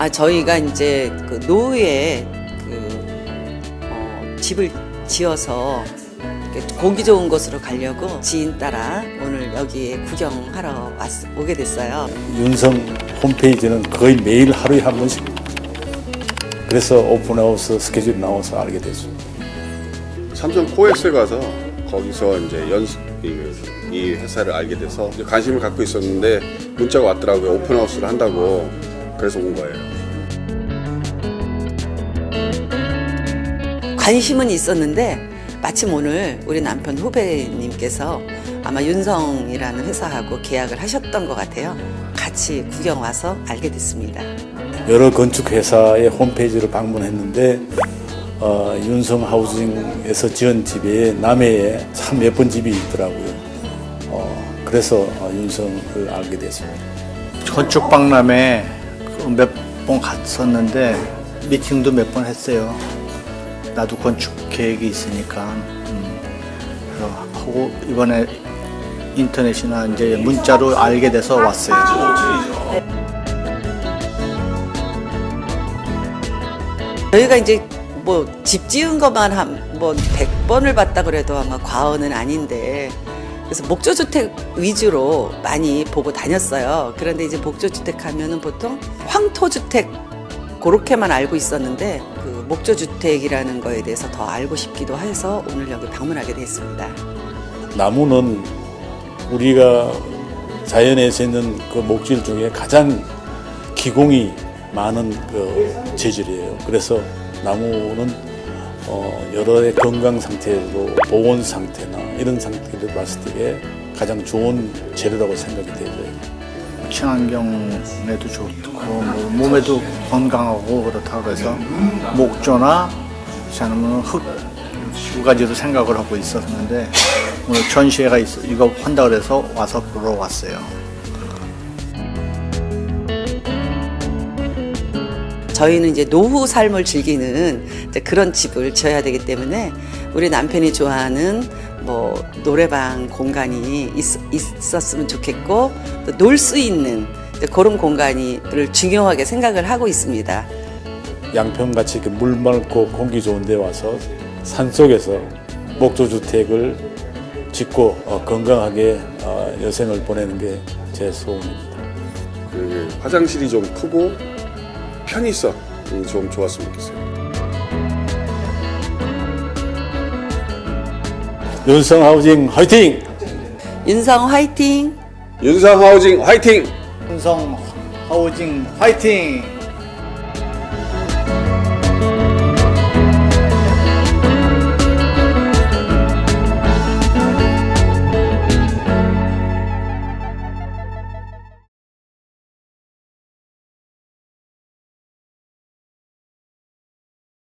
아 저희가 이제 그 노후에 그 어, 집을 지어서 공기 좋은 곳으로 가려고 지인 따라 오늘 여기에 구경하러 왔, 오게 됐어요. 윤성 홈페이지는 거의 매일 하루에 한 번씩 그래서 오픈하우스 스케줄이 나와서 알게 됐죠. 삼성 코엑스에 가서 거기서 이제 연습 이, 이 회사를 알게 돼서 관심을 갖고 있었는데 문자가 왔더라고요 오픈하우스를 한다고 그래서 온 거예요. 관심은 있었는데 마침 오늘 우리 남편 후배님께서 아마 윤성이라는 회사하고 계약을 하셨던 것 같아요. 같이 구경 와서 알게 됐습니다. 여러 건축 회사의 홈페이지를 방문했는데 어, 윤성 하우징에서 지은 집에 남해에 참 예쁜 집이 있더라고요. 어, 그래서 어, 윤성을 알게 됐습니다. 건축 박람회 그 몇 번 갔었는데 미팅도 몇 번 했어요. 나도 건축 계획이 있으니까 음, 하고 이번에 인터넷이나 이제 문자로 알게 돼서 왔어요. 저희가 이제 뭐 집 지은 것만 한뭐 100번을 봤다 그래도 아마 과언은 아닌데 그래서 목조주택 위주로 많이 보고 다녔어요. 그런데 이제 목조주택 하면은 보통 황토주택 그렇게만 알고 있었는데 그 목조주택이라는 거에 대해서 더 알고 싶기도 해서 오늘 여기 방문하게 됐습니다. 나무는 우리가 자연에서 있는 그 목질 중에 가장 기공이 많은 그 재질이에요. 그래서 나무는 어 여러의 건강 상태도 보온 상태나 이런 상태를 봤을 때 가장 좋은 재료라고 생각이 되고요. 친환경에도 좋고 뭐 몸에도 건강하고 그렇다고 해서 목조나 저는 흙두 가지도 생각을 하고 있었는데 오늘 전시회가 있어 이거 한다 그래서 와서 보러 왔어요. 저희는 이제 노후 삶을 즐기는 이제 그런 집을 지어야 되기 때문에 우리 남편이 좋아하는 뭐 노래방 공간이 있, 었으면 좋겠고 놀 수 있는 그런 공간이를 중요하게 생각을 하고 있습니다. 양평같이 물 맑고 공기 좋은 데 와서 산 속에서 목조 주택을 짓고 어, 건강하게 어, 여생을 보내는 게 제 소원입니다. 그 화장실이 좀 크고 편의성이 좀 좋았으면 좋겠어요. 윤성 하우징 화이팅! 윤성 화이팅! 윤상 하우징 화이팅! hun성 하우징 화이팅!